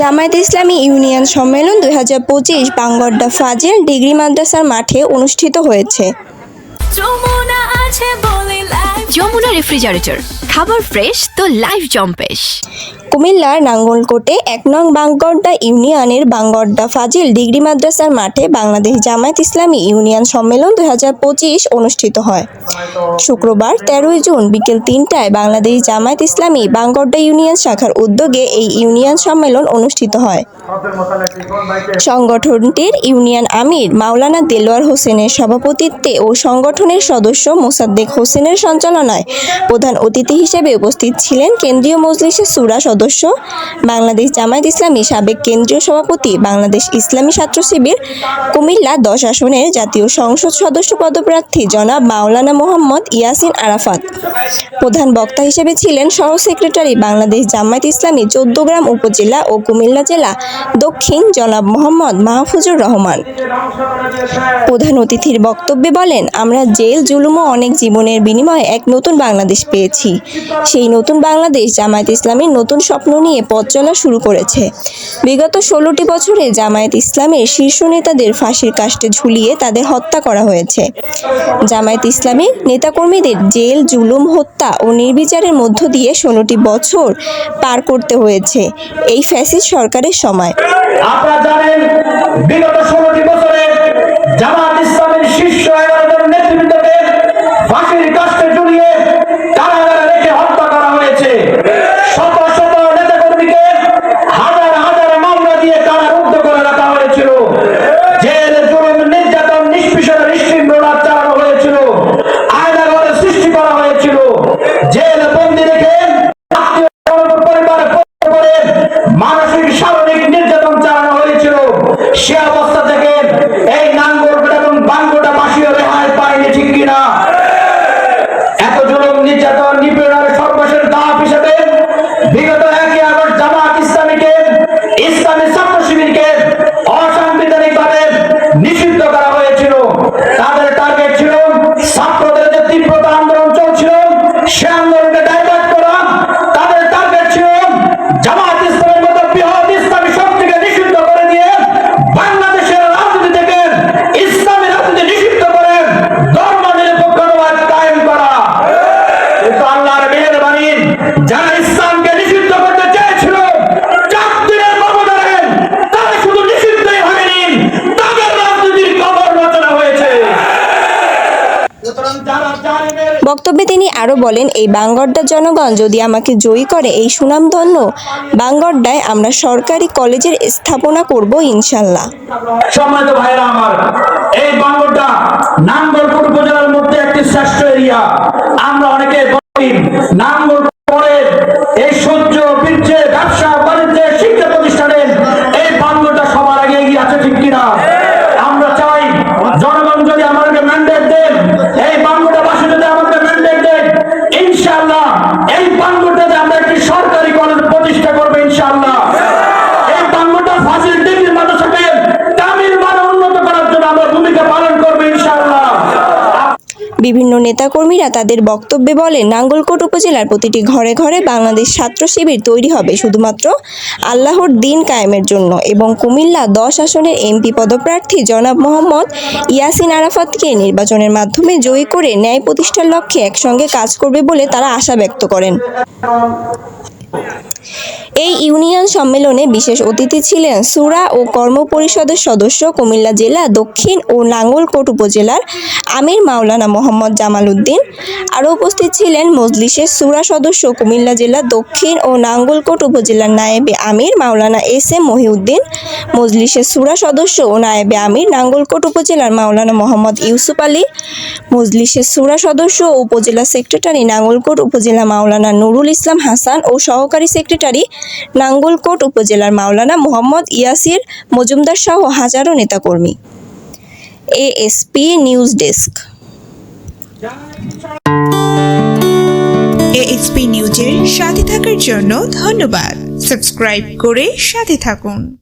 জামায়াত ইসলামী union সম্মেলন দুই হাজার পঁচিশ বাঙ্গড্ডা ফাজিল ডিগ্রি মাদ্রাসার মাঠে অনুষ্ঠিত হয়েছে। যমুনা রেফ্রিজারেটর খাবার ফ্রেশ তো লাইফ জম্পেশ। কুমিল্লার নাঙ্গলকোটে এক নং বাঙ্গড্ডা ইউনিয়নের বাঙ্গড্ডা ফাজিল ডিগ্রি মাদ্রাসার মাঠে বাংলাদেশ জামায়াত ইসলামী ইউনিয়ন সম্মেলন দুই হাজার পঁচিশ অনুষ্ঠিত হয়। শুক্রবার তেরোই জুন বিকেল তিনটায় বাংলাদেশ জামায়াত ইসলামী বাঙ্গড্ডা ইউনিয়ন শাখার উদ্যোগে এই ইউনিয়ন সম্মেলন অনুষ্ঠিত হয়। সংগঠনটির ইউনিয়ন আমির মাওলানা দেলোয়ার হোসেনের সভাপতিত্বে ও সংগঠনের সদস্য মোসাদ্দেক হোসেনের সঞ্চালনায় প্রধান অতিথি হিসেবে উপস্থিত ছিলেন কেন্দ্রীয় মজলিসের সুরা সদস্য বাংলাদেশ জামায়াত ইসলামী সাবেক কেন্দ্রীয় সভাপতি, বাংলাদেশ ইসলামী ছাত্র শিবির, কুমিল্লা দশ আসনের জাতীয় সংসদ সদস্য পদপ্রার্থী জনাব মাওলানা মোহাম্মদ ইয়াসিন আরাফাত। প্রধান বক্তা হিসেবে ছিলেন সহ সেক্রেটারি বাংলাদেশ জামায়াত ইসলামী চৌদ্দগ্রাম উপজেলা ও কুমিল্লা জেলা দক্ষিণ জনাব মোহাম্মদ মাহফুজুর রহমান। প্রধান অতিথির বক্তব্যে বলেন, আমরা জেল, জুলুম অনেক জীবনের বিনিময়ে এক নতুন বাংলাদেশ পেয়েছি। সেই নতুন বাংলাদেশ জামায়াত ইসলামীর নতুন স্বপ্ন নিয়ে পথ চলা শুরু করেছে। বিগত ষোলোটি বছরে জামায়াত ইসলামের শীর্ষ নেতাদের ফাঁসির কাষ্টে ঝুলিয়ে তাদের হত্যা করা হয়েছে। জামায়াত ইসলামী নেতাকর্মীদের জেল, জুলুম, হত্যা ও নির্বিচারের মধ্য দিয়ে ষোলোটি বছর পার করতে হয়েছে এই ফ্যাসিস্ট সরকারের সময়। আপনারা জানেন, বিগত ষোলোটি বছরে জামাত ইসলামের শীর্ষ বক্তব্যে তিনি আরও বলেন, এই বাঙ্গড্ডার জনগণ যদি আমাকে জয়ী করে এই সুনামধন্য বাঙ্গড্ডায় আমরা সরকারি কলেজের স্থাপনা করব ইনশাল্লাহ সম্মানিত ভাইরা আমার, এই বাঙ্গড্ডা উপজেলার মধ্যে একটি শ্রেষ্ঠ এরিয়া আমরা অনেকে নাঙ্গল বিভিন্ন নেতাকর্মীরা তাদের বক্তব্যে বলেন, নাঙ্গলকোট উপজেলার প্রতিটি ঘরে ঘরে বাংলাদেশ ছাত্র শিবির তৈরি হবে শুধুমাত্র আল্লাহর দিন কায়েমের জন্য এবং কুমিল্লা দশ আসনের এমপি পদপ্রার্থী জনাব মোহাম্মদ ইয়াসিন আরাফাতকে নির্বাচনের মাধ্যমে জয়ী করে ন্যায় প্রতিষ্ঠার লক্ষ্যে একসঙ্গে কাজ করবে বলে তারা আশা ব্যক্ত করেন। এই ইউনিয়ন সম্মেলনে বিশেষ অতিথি ছিলেন সুরা ও কর্ম পরিষদের সদস্য কুমিল্লা জেলা, দক্ষিণ ও নাঙ্গলকোট উপজেলার আমির মাওলানা মোহাম্মদ জামাল উদ্দিন। আরও উপস্থিত ছিলেন মজলিসের সুরা সদস্য কুমিল্লা জেলা, দক্ষিণ ও নাঙ্গলকোট উপজেলার নায়েবে আমির মাওলানা এস এম মহিউদ্দিন, মজলিসের সুরা সদস্য ও নায়েবে আমির নাঙ্গলকোট উপজেলার মাওলানা মোহাম্মদ ইউসুফ আলী, মজলিসের সুরা সদস্য ও উপজেলা সেক্রেটারি নাঙ্গলকোট উপজেলা মাওলানা নুরুল ইসলাম হাসান ও সহকারী সেক্রেটারি নাঙ্গলকোট উপজেলার মাওলানা মোহাম্মদ ইয়াসির মজুমদার সহ হাজারো নেতাকর্মী। ASP news desk. এএসপি নিউজের সাথে থাকার জন্য ধন্যবাদ। সাবস্ক্রাইব করে সাথে থাকুন।